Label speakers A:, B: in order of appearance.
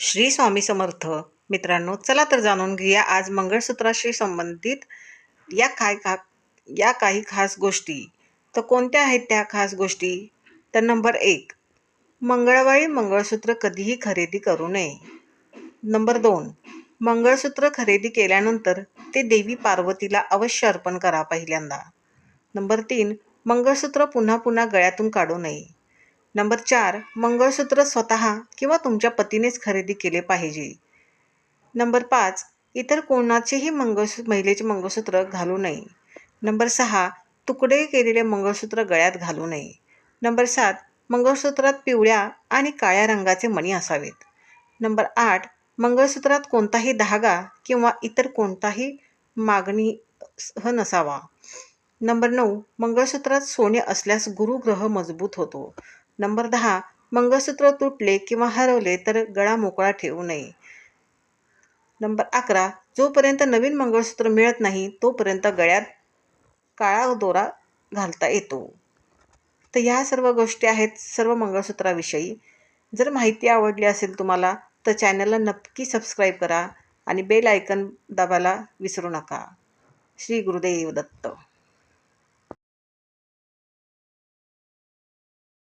A: श्री स्वामी समर्थ. मित्रांनो चला तर जाणून घेऊया आज मंगळसूत्राशी संबंधित या काय का या काही खास गोष्टी. तर कोणत्या आहेत त्या खास गोष्टी? तर नंबर एक मंगळवारी मंगळसूत्र कधीही खरेदी करू नये. नंबर दोन मंगळसूत्र खरेदी केल्यानंतर ते देवी पार्वतीला अवश्य अर्पण करा पहिल्यांदा. नंबर तीन मंगळसूत्र पुन्हा पुन्हा गळ्यातून काढू नये. नंबर चार मंगळसूत्र स्वतः किंवा तुमच्या पतीनेच खरेदी केले पाहिजे. नंबर पाच इतर कोणाचेही मंगळसू महिलेचे मंगळसूत्र घालू नये. नंबर सहा तुकडे केलेले मंगळसूत्र गळ्यात घालू नये. नंबर सात मंगळसूत्रात पिवळ्या आणि काळ्या रंगाचे मणी असावेत. नंबर आठ मंगळसूत्रात कोणताही धागा किंवा इतर कोणताही मागणी ह नसावा. नंबर नऊ मंगळसूत्रात सोने असल्यास गुरुग्रह मजबूत होतो. नंबर दहा मंगळसूत्र तुटले किंवा हरवले तर गळा मोकळा ठेवू नये. नंबर अकरा जोपर्यंत नवीन मंगळसूत्र मिळत नाही तोपर्यंत गळ्यात काळा दोरा घालता येतो. तर ह्या सर्व गोष्टी आहेत सर्व मंगळसूत्राविषयी. जर माहिती आवडली असेल तुम्हाला तर चॅनलला नक्की सबस्क्राईब करा आणि बेल आयकन दाबायला विसरू नका. श्री गुरुदेव दत्त.